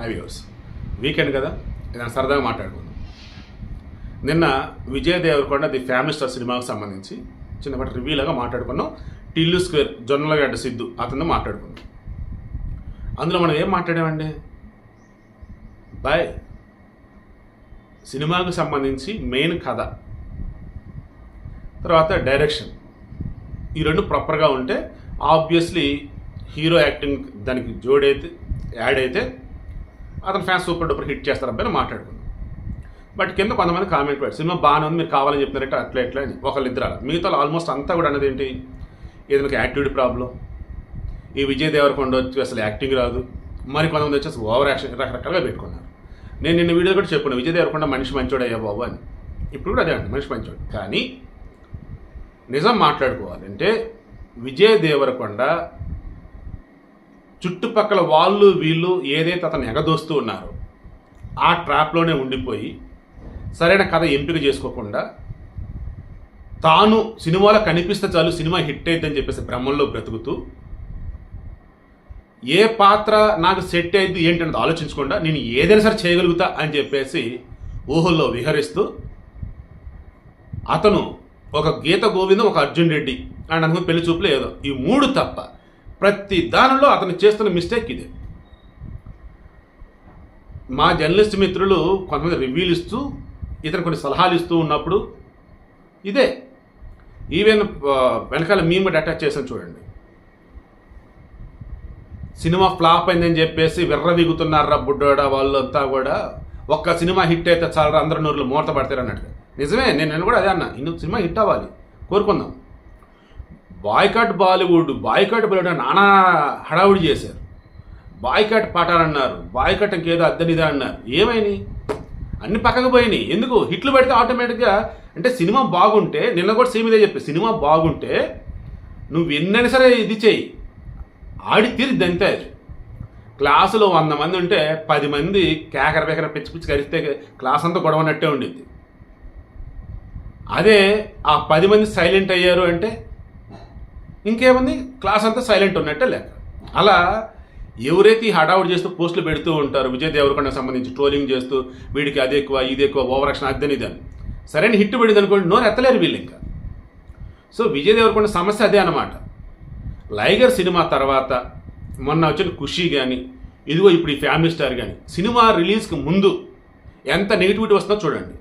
High viewers weekend కదా? ఏదైనా సరదాగా మాట్లాడుకుందాం. నిన్న Vijay Devarakonda the family star సినిమాకు సంబంధించి చిన్నపాటి రివ్యూలాగా మాట్లాడుకున్నాం. టిల్లు స్క్వేర్ జొన్నలగడ్డ సిద్ధు అతను మాట్లాడుకున్నాం. అందులో మనం ఏం మాట్లాడామండి? బాయ్. సినిమాకు సంబంధించి మెయిన్ కథ. తర్వాత డైరెక్షన్ ఈ రెండు ప్రాపర్గా ఉంటే ఆబ్వియస్లీ హీరో యాక్టింగ్ దానికి జోడైతే యాడ్ అయితే అతను ఫ్యాన్స్ సూపర్ డూపర్ హిట్ చేస్తారని మాట్లాడుకున్నాం బట్ కింద కొంతమంది కామెంట్ పెట్టారు. సినిమా బాగానే ఉంది మీరు కావాలని చెప్పినారంటే అట్లా ఎట్లా అని. ఒకళ్ళు ఇద్దరు అలా మిగతా ఆల్మోస్ట్ అంతా కూడా అనేది ఏంటి? ఏదైనా యాక్టివిటీ ప్రాబ్లం ఈ విజయ్ దేవరకొండ వచ్చి అసలు యాక్టింగ్ రాదు. మరి కొంతమంది వచ్చి అసలు ఓవర్ యాక్షన్ రకరకాలుగా పెట్టుకున్నారు. నేను నిన్న వీడియో కూడా చెప్పాను విజయ్ దేవరకొండ మనిషి మంచోడు అయ్యా బాబు అని. ఇప్పుడు కూడా అదే అండి మనిషి మంచోడు. కానీ నిజం మాట్లాడుకోవాలంటే విజయ్ దేవరకొండ చుట్టుపక్కల వాళ్ళు వీళ్ళు ఏదైతే అతను ఎగదోస్తూ ఉన్నారో ఆ ట్రాప్లోనే ఉండిపోయి సరైన కథ ఎంపిక చేసుకోకుండా తాను సినిమాలో కనిపిస్తే చాలు సినిమా హిట్ అయిద్దని చెప్పేసి భ్రమంలో బ్రతుకుతూ ఏ పాత్ర నాకు సెట్ అయింది ఏంటన్నది ఆలోచించకుండా నేను ఏదైనా సరే చేయగలుగుతా అని చెప్పేసి ఊహల్లో విహరిస్తూ అతను ఒక గీత గోవిందం ఒక అర్జున్ రెడ్డి అండ్ అనుకుని పెళ్ళి చూపులు ఏదో ఈ మూడు తప్ప ప్రతి దానిలో అతను చేస్తున్న మిస్టేక్ ఇదే. మా జర్నలిస్ట్ మిత్రులు కొంతమంది రివ్యూలు ఇస్తూ ఇతను కొన్ని సలహాలు ఇస్తూ ఉన్నప్పుడు ఇదే. ఈవెన్ వెనకాల వెనకాల మేము అటాచ్ చేసాను చూడండి. సినిమా ఫ్లాప్ అయిందని చెప్పేసి విర్రవిగుతున్నారా బుడ్డోడా వాళ్ళంతా కూడా. ఒక్క సినిమా హిట్ అయితే చాలరా అందరు నూరులు మూత పడతారు అన్నట్టుగా నిజమే నేను నేను కూడా అదే అన్నా. ఇన్ని సినిమా హిట్ అవ్వాలి. కోరుకుందాం. బాయ్కాట్ బాలీవుడ్ బాయ్కాట్ బాలీవుడ్ నానా హడావుడి చేశారు. బాయ్కాట్ పాటాలన్నారు బాయ్కాట్ ఇంకేదో అద్దనిదా అన్నారు. ఏమైనాయి అన్ని పక్కకు పోయినాయి. ఎందుకు? హిట్లు పెడితే ఆటోమేటిక్గా అంటే సినిమా బాగుంటే నిన్న కూడా సేమ్ ఇదే చెప్పి సినిమా బాగుంటే నువ్వు ఎన్నైనా సరే ఇది చెయ్యి. ఆడి తీరి అంతే క్లాసులో వంద మంది ఉంటే పది మంది కేకర పేకర పిచ్చి పిచ్చి కరిస్తే క్లాస్ అంతా గొడవనట్టే ఉండిద్ది. అదే ఆ పది మంది సైలెంట్ అయ్యారు అంటే ఇంకేముంది? క్లాస్ అంతా సైలెంట్ ఉన్నట్టే లెక్క. అలా ఎవరైతే ఈ హడావుడి చేస్తూ పోస్టులు పెడుతూ ఉంటారు విజయ్ దేవరకొండకు సంబంధించి ట్రోలింగ్ చేస్తూ వీడికి అది ఎక్కువ ఇది ఎక్కువ ఓవర్ యాక్షన్ అదని ఇదని. సరైన హిట్ పడింది అనుకోండి నోరు ఎత్తలేరు వీళ్ళు ఇంకా. సో విజయ్ దేవరకొండ సమస్య అదే అనమాట లైగర్ సినిమా తర్వాత మొన్న వచ్చిన ఖుషి కానీ ఇదిగో ఇప్పుడు ఈ ఫ్యామిలీ స్టార్ కానీ సినిమా రిలీజ్కి ముందు ఎంత నెగిటివిటీ వస్తుందో చూడండి.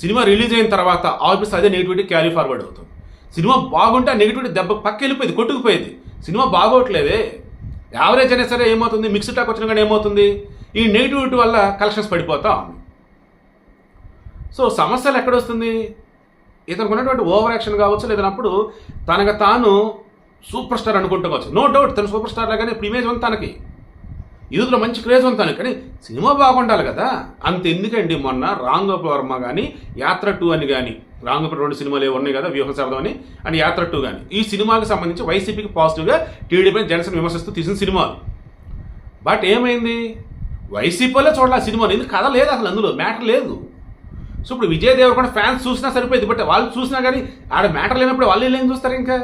సినిమా రిలీజ్ అయిన తర్వాత ఆఫీస్ అదే నెగిటివిటీ క్యారీ ఫార్వర్డ్ అవుతుంది. సినిమా బాగుంటే ఆ నెగిటివిటీ దెబ్బ పక్క వెళ్ళిపోయింది కొట్టుకుపోయింది. సినిమా బాగోట్లేదే. యావరేజ్ అయినా సరే ఏమవుతుంది? మిక్స్డ్ టాక్ వచ్చిన కానీ ఏమవుతుంది? ఈ నెగిటివిటీ వల్ల కలెక్షన్స్ పడిపోతా ఉంది. సో సమస్యలు ఎక్కడ వస్తుంది ఇతనికి ఉన్నటువంటి ఓవర్ యాక్షన్ కావచ్చు లేదన్నప్పుడు తనకు తాను సూపర్ స్టార్ అనుకుంటూ కావచ్చు. నో డౌట్ తను సూపర్ స్టార్ లాగానే ఇప్పుడు ఇమేజ్ ఉంది తనకి. యూత్లో మంచి క్రేజ్ ఉంటాను కానీ సినిమా బాగుండాలి కదా. అంత ఎందుకండి మొన్న రామ్ వర్మ కానీ యాత్ర టూ అని కానీ రామ్ రెండు సినిమాలు ఉన్నాయి కదా వ్యూహశబ్దం అని అండ్ యాత్ర టూ కానీ ఈ సినిమాకి సంబంధించి వైసీపీకి పాజిటివ్గా టీడీపీని జనసేన విమర్శిస్తూ తీసిన సినిమాలు. బట్ ఏమైంది? వైసీపీలో చూడాలి ఆ సినిమాలు ఎందుకు? కథ లేదు అసలు అందులో మ్యాటర్ లేదు. సో ఇప్పుడు విజయ్ దేవరకొండ ఫ్యాన్స్ చూసినా సరిపోయింది బట్ వాళ్ళు చూసినా కానీ ఆడ మ్యాటర్ లేనప్పుడు వాళ్ళు ఏం చూస్తారు ఇంకా?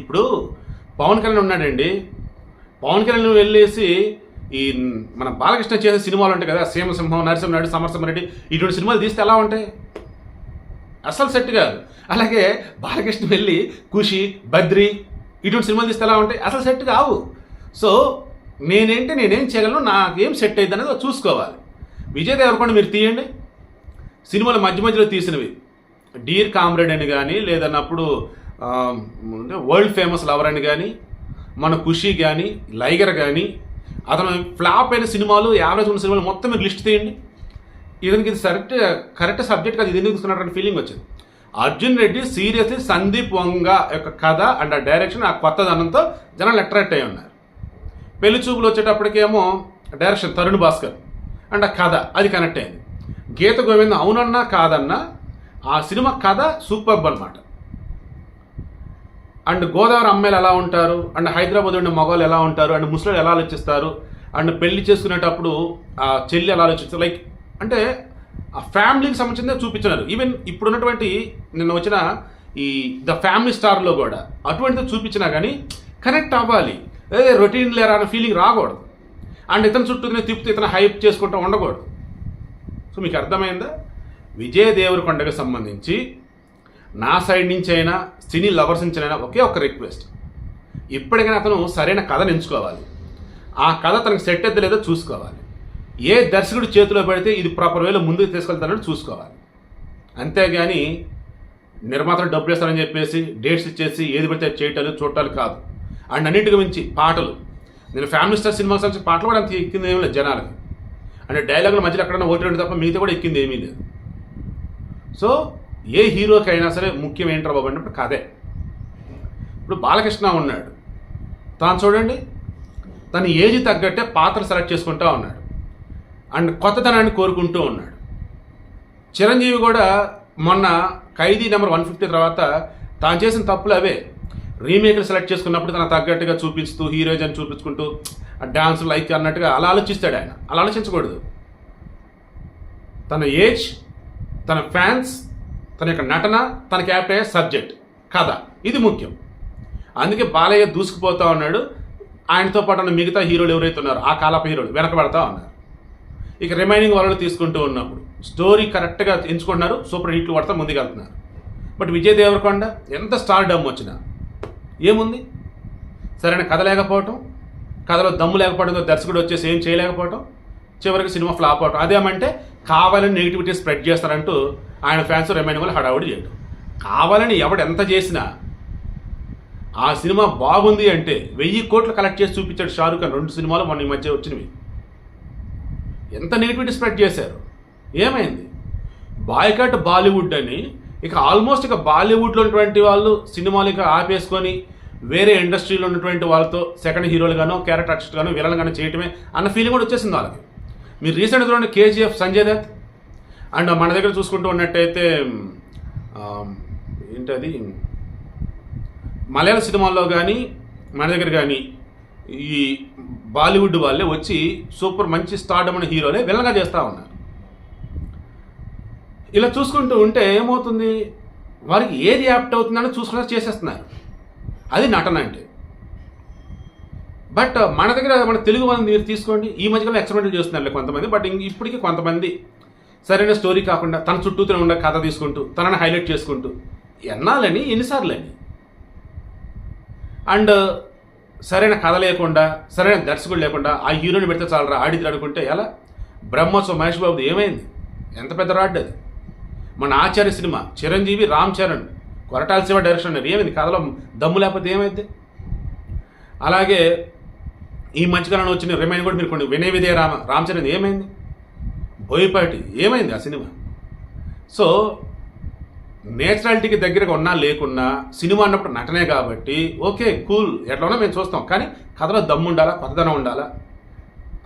ఇప్పుడు పవన్ కళ్యాణ్ ఉన్నాడండి. పవన్ కళ్యాణ్ వెళ్ళేసి ఈ మన బాలకృష్ణ చేసే సినిమాలు ఉంటాయి కదా సీమసింహం నరసింహనాయుడు సమరసింహారెడ్డి ఇటువంటి సినిమాలు తీస్తే ఎలా ఉంటాయి? అసలు సెట్ కాదు. అలాగే బాలకృష్ణ వెళ్ళి ఖుషి బద్రి ఇటువంటి సినిమాలు తీస్తే ఎలా ఉంటాయి? అసలు సెట్ కావు. సో నేనేంటి నేనేం చేయగలను నాకేం సెట్ అయింది అనేది చూసుకోవాలి. విజయ్ దేవరకొండ మీరు తీయండి. సినిమాల మధ్య మధ్యలో తీసినవి. డీర్ కామ్రేడ్ అని కానీ లేదన్నప్పుడు వరల్డ్ ఫేమస్ లవర్ అని కానీ మన ఖుషి కానీ లైగర్ కానీ అతను ఫ్లాప్ అయిన సినిమాలు యావరేజ్ ఉన్న సినిమాలు మొత్తం మీకు లిస్ట్ తీయండి. ఇతనికి ఇది కరెక్ట్ కరెక్ట్ సబ్జెక్ట్ కాదు ఇది ఎందుకు తీసుకున్నటువంటి ఫీలింగ్ వచ్చింది. అర్జున్ రెడ్డి సీరియస్లీ సందీప్ వంగ యొక్క కథ అండ్ ఆ డైరెక్షన్ ఆ కొత్తదనంతో జనాలు అట్రాక్ట్ అయి ఉన్నారు. పెళ్ళి చూపులు వచ్చేటప్పటికేమో డైరెక్షన్ తరుణ్ భాస్కర్ అండ్ ఆ కథ అది కనెక్ట్ అయింది. గీత గోవిందం అవునన్నా కాదన్నా ఆ సినిమా కథ సూపర్బ్ అనమాట అండ్ గోదావరి అమ్మాయిలు ఎలా ఉంటారు? అండ్ హైదరాబాద్ ఉండే మగవాళ్ళు ఎలా ఉంటారు? అండ్ ముసలి ఎలా ఆలోచిస్తారు? అండ్ పెళ్ళి చేసుకునేటప్పుడు ఆ చెల్లి ఎలా ఆలోచిస్తారు? లైక్ అంటే ఆ ఫ్యామిలీకి సంబంధించిందే చూపించినారు. ఈవెన్ ఇప్పుడు ఉన్నటువంటి నిన్న వచ్చిన ఈ ద ఫ్యామిలీ స్టార్లో కూడా అటువంటిది చూపించినా కానీ కనెక్ట్ అవ్వాలి. ఏ రొటీన్ లేరా అనే ఫీలింగ్ రాకూడదు. అండ్ ఇతను చుట్టూ తిప్పుతూ ఇతను హైప్ చేసుకుంటూ ఉండకూడదు. సో మీకు అర్థమైందా? విజయ్ దేవరకొండకి సంబంధించి నా సైడ్ నుంచి అయినా సినీ లవర్స్ నుంచి అయినా ఒకే ఒక రిక్వెస్ట్. ఇప్పటికైనా అతను సరైన కథను ఎంచుకోవాలి. ఆ కథ తనకు సెట్ అయితే లేదో చూసుకోవాలి. ఏ దర్శకుడు చేతిలో పెడితే ఇది ప్రాపర్ వేలో ముందుకు తీసుకెళ్తానని చూసుకోవాలి. అంతేగాని నిర్మాతలు డబ్బులు ఇస్తారని చెప్పేసి డేట్స్ ఇచ్చేసి ఏది పడితే చేయటాలు చూడటాలు కాదు. అండ్ అన్నింటికి మించి పాటలు. నేను ఫ్యామిలీ స్టార్ సినిమాకి సంబంధించిన పాటలు కూడా అంత ఎక్కింది ఏమీ లేదు జనాలకి. అంటే డైలాగుల మధ్యలో ఎక్కడైనా ఒకటి రెండు తప్ప మిగతా కూడా ఎక్కింది ఏమీ లేదు. సో ఏ హీరోకి అయినా సరే ముఖ్యం ఏంట్రా బాబు అంటే కథే. ఇప్పుడు బాలకృష్ణ ఉన్నాడు. తాను చూడండి. తన ఏజ్ తగ్గట్టే పాత్ర సెలెక్ట్ చేసుకుంటూ ఉన్నాడు. అండ్ కొత్తదనాన్ని కోరుకుంటూ ఉన్నాడు. చిరంజీవి కూడా మొన్న ఖైదీ నెంబర్ వన్ ఫిఫ్టీ తర్వాత తాను చేసిన తప్పులు అవే. రీమేక్లు సెలెక్ట్ చేసుకున్నప్పుడు తన తగ్గట్టుగా చూపిస్తూ హీరోయిన్ అని చూపించుకుంటూ ఆ డాన్స్ లైక్ అన్నట్టుగా అలా ఆలోచిస్తాడు ఆయన. అలా ఆలోచించకూడదు. తన ఏజ్ తన ఫ్యాన్స్ తన యొక్క నటన తన క్యారెక్టర్ అయ్యే సబ్జెక్ట్ కథ. ఇది ముఖ్యం. అందుకే బాలయ్య దూసుకుపోతా ఉన్నాడు. ఆయనతో పాటు ఉన్న మిగతా హీరోలు ఎవరైతే ఉన్నారో ఆ కాలపు హీరోలు వెనకబడతా ఉన్నారు. ఇక రిమైనింగ్ వాళ్ళు తీసుకుంటూ ఉన్నప్పుడు స్టోరీ కరెక్ట్గా ఎంచుకుంటున్నారు సూపర్ హిట్లు పడతా ముందుకెళ్తున్నారు. బట్ విజయ్ దేవరకొండ ఎంత స్టార్ డమ్ వచ్చినా ఏముంది? సరైన కథ లేకపోవటం కథలో దమ్ము లేకపోవడంతో దర్శకుడు వచ్చేసి ఏం చేయలేకపోవటం చివరికి సినిమా ఫ్లాప్ అవటం. అదేమంటే కావాలని నెగిటివిటీ స్ప్రెడ్ చేస్తారంటూ ఆయన ఫ్యాన్స్ రిమైనింగ్ వాళ్ళు హడావుడి చేయడం. కావాలని ఎవడు ఎంత చేసినా ఆ సినిమా బాగుంది అంటే వెయ్యి కోట్లు కలెక్ట్ చేసి చూపించాడు షారుఖ్ ఖాన్. రెండు సినిమాలు మొన్న ఈ మధ్య వచ్చినవి. ఎంత నెగిటివిటీ స్ప్రెడ్ చేశారు? ఏమైంది? బాయ్కట్ బాలీవుడ్ అని ఇక ఆల్మోస్ట్ ఇక బాలీవుడ్లో ఉన్నటువంటి వాళ్ళు సినిమాలు ఇక ఆపేసుకొని వేరే ఇండస్ట్రీలో ఉన్నటువంటి వాళ్ళతో సెకండ్ హీరోలుగానో క్యారెక్టర్ ఆర్టిస్ట్ గానో విలన్ గానో చేయటమే అన్న ఫీలింగ్ కూడా వచ్చేసింది వాళ్ళకి. మీరు రీసెంట్గా చూడండి కేజీఎఫ్ సంజయ్ దత్. అండ్ మన దగ్గర చూసుకుంటూ ఉన్నట్టయితే ఏంటది? మలయాళ సినిమాల్లో కానీ మన దగ్గర కానీ ఈ బాలీవుడ్ వాళ్ళే వచ్చి సూపర్ మంచి స్టార్డమ్ అనే హీరోలే విలన్గా చేస్తూ ఉన్నారు. ఇలా చూసుకుంటూ ఉంటే ఏమవుతుంది? వారికి ఏది యాప్ట్ అవుతుందని చూసుకుని చేసేస్తున్నారు. అది నటన అంటే బట్ మన దగ్గర మన తెలుగు వాళ్ళని మీరు తీసుకోండి. ఈ మధ్యకాలం ఎక్స్పెరిమెంట్ చేస్తున్నారు కొంతమంది. బట్ ఇంక ఇప్పటికీ కొంతమంది సరైన స్టోరీ కాకుండా తన చుట్టూతో ఉండే కథ తీసుకుంటూ తనని హైలైట్ చేసుకుంటూ ఎన్నాలని? ఎన్నిసార్లని? అండ్ సరైన కథ లేకుండా సరైన దర్శకుడు లేకుండా ఆ హీరోని పెడితే చాలరా ఆడితే అనుకుంటే ఎలా? బ్రహ్మోత్సవ మహేష్ బాబుది ఏమైంది? ఎంత పెద్ద రాడ్ అది. మన ఆచార్య సినిమా చిరంజీవి రామ్ చరణ్ కొరటాల శివ డైరెక్షన్ అన్నారు ఏమైంది? కథలో దమ్ము లేకపోతే ఏమైంది? అలాగే ఈ మధ్యకాలంలో వచ్చిన రిమైన్ కూడా మీరు కొన్ని వినయ విధేయ రామ రామ్ చరణ్ ఏమైంది? బోయపాటి ఏమైంది ఆ సినిమా? సో నేచురాలిటీకి దగ్గరగా ఉన్నా లేకున్నా సినిమా అన్నప్పుడు నటనే కాబట్టి ఓకే కూల్ ఎట్లా ఉన్నా మేము చూస్తాం. కానీ కథలో దమ్ము ఉండాలా కొత్తదనం ఉండాలా?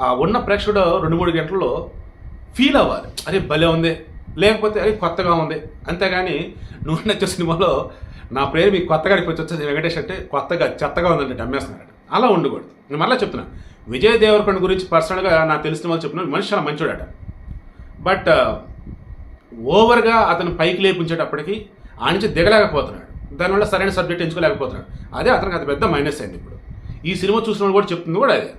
ఆ ఉన్న ప్రేక్షకుడు రెండు మూడు గంటల్లో ఫీల్ అవ్వాలి. అరే భలే ఉంది. లేకపోతే అరే కొత్తగా ఉంది. అంతేగాని నువ్వు నచ్చే సినిమాలో నా పేరు మీకు కొత్తగా ఇప్పుడు వచ్చేది వెంకటేష్ అంటే కొత్తగా చెత్తగా ఉందంటే అమ్మేస్తున్నాడు అలా ఉండకూడదు. నేను మళ్ళీ చెప్తున్నా. విజయ్ దేవరకొండ గురించి పర్సనల్గా నాకు తెలిసిన వాళ్ళు చెప్పిన మనిషి చాలా మంచోడట. బట్ ఓవర్గా అతను పైకి లేపించేటప్పటికి ఆ నుంచి దిగలేకపోతున్నాడు. దానివల్ల సరైన సబ్జెక్ట్ ఎంచుకోలేకపోతున్నాడు. అదే అతనికి అది పెద్ద మైనస్ అయింది ఇప్పుడు. ఈ సినిమా చూసిన కూడా చెప్తుంది కూడా అదే.